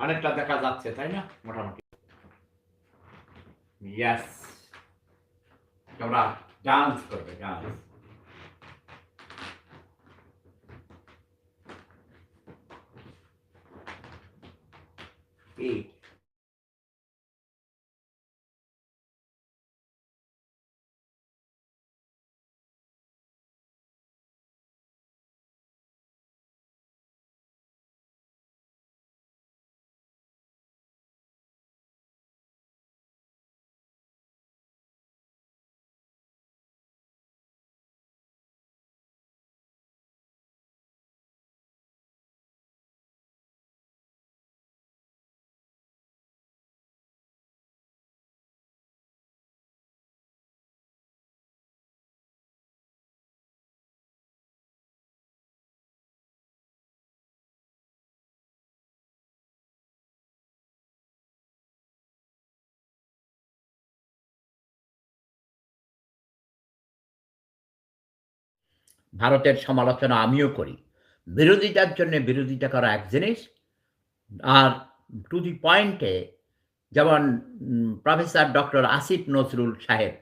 অনেকটা দেখা যাচ্ছে তাই না? মোটামুটি। ইয়াস তোমরা ডান্স করবে ডান্স কি ভারতের সমালোচনা আমিও করি। বিরোধিতার জন্য বিরোধিতা করা এক জিনিস। আর টু দি পয়েন্টে যেমন প্রফেসর ডক্টর আসিফ নজরুল সাহেব,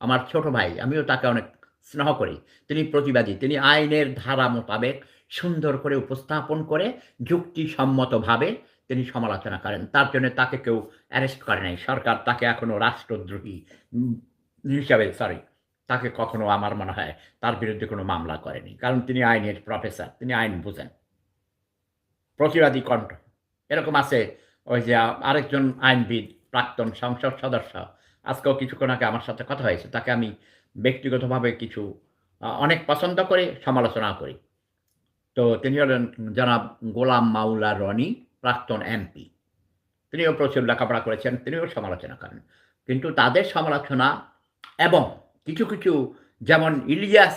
আমার ছোট ভাই, আমিও তাকে অনেক স্নেহ করি। তিনি প্রতিবাদী। তিনি আইনের ধারা মোতাবেক সুন্দর করে উপস্থাপন করে যুক্তিসম্মতভাবে তিনি সমালোচনা করেন। তার জন্য তাকে কেউ অ্যারেস্ট করে নাই। সরকার তাকে এখনও রাষ্ট্রদ্রোহী হিসাবে সরি তাকে কখনো আমার মনে হয় তার বিরুদ্ধে কোনো মামলা করেনি। কারণ তিনি আইনের প্রফেসর, তিনি আইন বুঝেন। প্রতিবাদী কণ্ঠ। এরকম আছে ওই যে আরেকজন আইনবিদ, প্রাক্তন সংসদ সদস্য। আজকেও কিছুক্ষণ আগে আমার সাথে কথা হয়েছে। তাকে আমি ব্যক্তিগতভাবে কিছু অনেক পছন্দ করে, সমালোচনা করি। তো তিনি হলেন জনাব গোলাম মাউলা রনি, প্রাক্তন এমপি। তিনিও প্রচুর লেখাপড়া করেছেন, তিনিও সমালোচনা করেন। কিন্তু তাদের সমালোচনা এবং কিছু কিছু, যেমন ইলিয়াস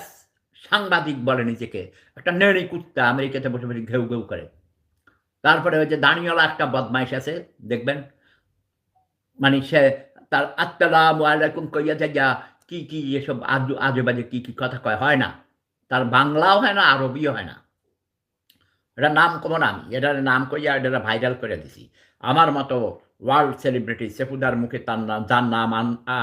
সাংবাদিক বলে নিজেকে, একটা নেড়ি কুত্তা আমেরিকাতে বসে বসে ঘেউ ঘেউ করে। তারপরে যে দানিওয়ালা একটা বদমাইশ আছে, দেখবেন? মানে সে তার আত্মালাম কইয়া যা কি কি এসব আজু আজে বাজে কি কি কথা কয়, হয় না। তার বাংলাও হয় না, আরবিও হয় না। এটা নাম কমন আমি, এটার নাম কইয়া এটা ভাইরাল করে দিছি। আমার মতো ওয়ার্ল্ড সেলিব্রিটি সেফুদার মুখে তার নাম যার নাম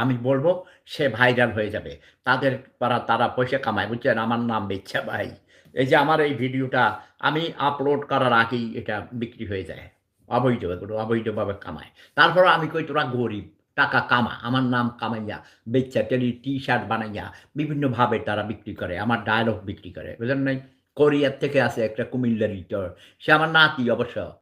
আমি বলব, সে ভাইরাল হয়ে যাবে। তাদের তারা তারা পয়সা কামায়, বুঝছেন? আমার নাম বেচ্ছা ভাই। এই যে আমার এই ভিডিওটা, আমি আপলোড করার আগেই এটা বিক্রি হয়ে যায়। অবৈধ অবৈধভাবে কামায়। তারপর আমি কই, তোরা গরিব, টাকা কামা, আমার নাম কামাইয়া বেচ্চা টেলি টি শার্ট বানাইয়া বিভিন্নভাবে তারা বিক্রি করে, আমার ডায়লগ বিক্রি করে, বুঝলেন নাই? কোরিয়ার থেকে আসে একটা কুমিল্লার সে আমার নাতি অবশ্য।